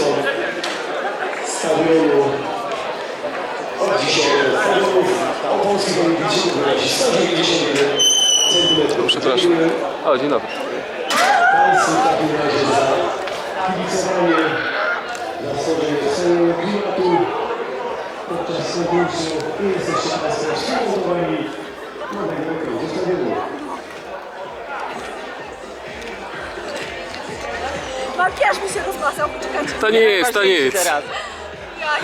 Wilson stadionu od dzisiaj stadionów opolskich olimpijskich wynosi 191 cm. Przepraszam. O, dzień dobry. Państwu w takim razie za kibicowanie, za stworzenie wesołego klimatu podczas konkursu i jesteście Państwo przygotowani na nagrywkę ze stadionu. Makijaż mi się rozmazał, poczekajcie. To nie jest, to nie jest. Ja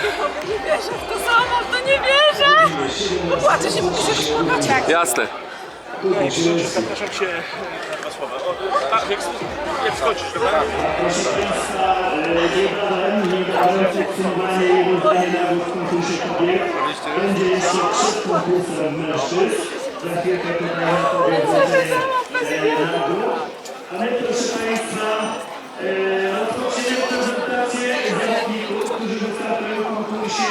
nie mogę, nie wierzę w to samo, w to nie wierzę! No płaczę się, muszę się rozpłakać. Jasne. Zapraszam Cię na dwa słowa. O, tak, jak, jak skończysz, dobra? A my proszę Państwa rozpoczniemy prezentację zawodników, którzy wystartują w konkursie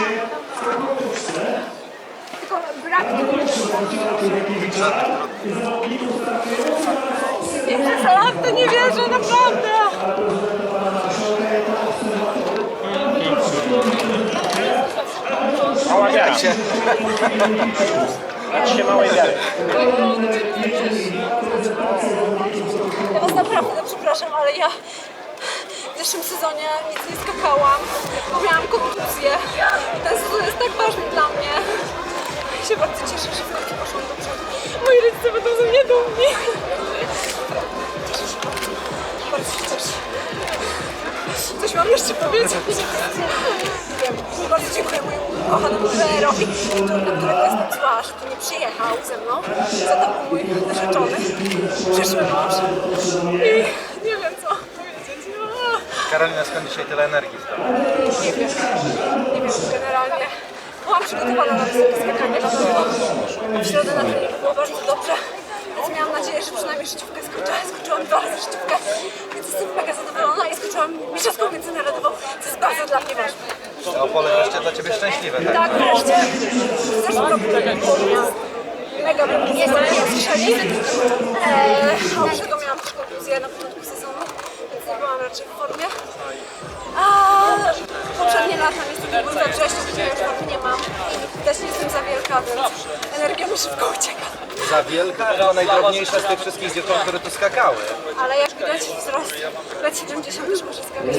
w Krokotówce. Tylko brak tego. Zawodników startujących oraz Nie wierzę, w to nie wierzę, naprawdę! Mała wiara. Dać się małej wiary. Ja was naprawdę przepraszam, ale ja zeszłym sezonie nic nie skakałam, bo miałam kontuzję. I ten sezon jest tak ważny dla mnie. Ja się bardzo cieszę, że w końcu poszłam do przodu. Moi rodzice będą ze mnie dumni. Cieszę się bardzo. Bardzo się. Coś mam jeszcze powiedzieć. Bardzo dziękuję mojemu kochanemu na którego jestem zła, że tu nie przyjechał ze mną. Za to był mój narzeczony, przyszły mąż. I nie wiem co powiedzieć. A, Karolina, skąd dzisiaj tyle energii tobie? Nie wiem, nie wiem, generalnie byłam przygotowana na wysokie skakanie pewno. W środę na treningu było bardzo dobrze, więc miałam nadzieję, że przynajmniej życiówkę skoczę. Skoczyłam dwa razy życiówkę, więc jestem mega zadowolona i skoczyłam mistrzowską międzynarodową, co jest bardzo dla mnie ważne. Opole wreszcie dla Ciebie szczęśliwe, tak? Tak, wreszcie. W zeszłym roku mega nie słyszeli. Eee, oprócz tego miałam też kontuzję na początku sezonu, byłam raczej w formie. A poprzednie lata niestety były we wrześniu, gdzie ja już formy nie mam. Też nie jestem za wielka, więc energia mi szybko ucieka. Za wielka, to najdrobniejsza z tych wszystkich dziewcząt, które tu skakały. Ale jak widać wzrost 1,70 już może skakać,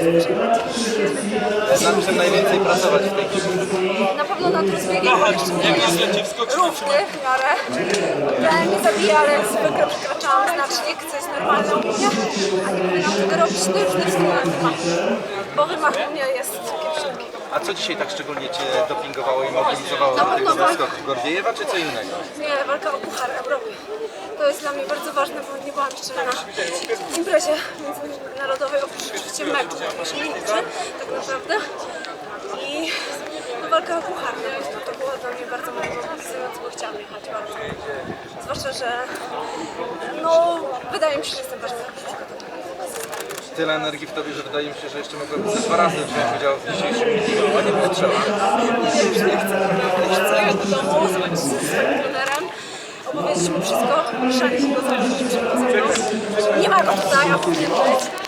Nad czym najwięcej pracować w tej chwili? Na pewno nad rozbiegiem, jeszcze nie jest równy w miarę. Ja nie zabiję, ale zwykle przekraczałam znacznik, co jest normalne u mnie. A nie powinnam tego robić, to już wymach. Bo wymach u mnie jest kiepski. A co dzisiaj tak szczególnie Cię dopingowało i mobilizowało Na do tych zaskoków? Gordziejewa czy co innego? Nie, walka o Puchar Europy. To jest dla mnie bardzo ważne, bo nie byłam jeszcze na imprezie międzynarodowej, oprócz oczywiście meczu, nie tak naprawdę. I no, walka o Puchar, to było dla mnie bardzo mobilizujące, bo chciałam jechać bardzo. Zwłaszcza, że no, wydaje mi się, że jestem bardzo. Tyle energii w Tobie, że wydaje mi się, że jeszcze mogłem ze dwa razy wziąć udział w dzisiejszym meetingu, a nie było trzeba. Nie, już nie chcę, już chcę jechać do domu, zobaczyć się swoim trenerem, opowiedzieć mu wszystko, szalić go zobaczyć przed Nie ma go tutaj, a powinien być.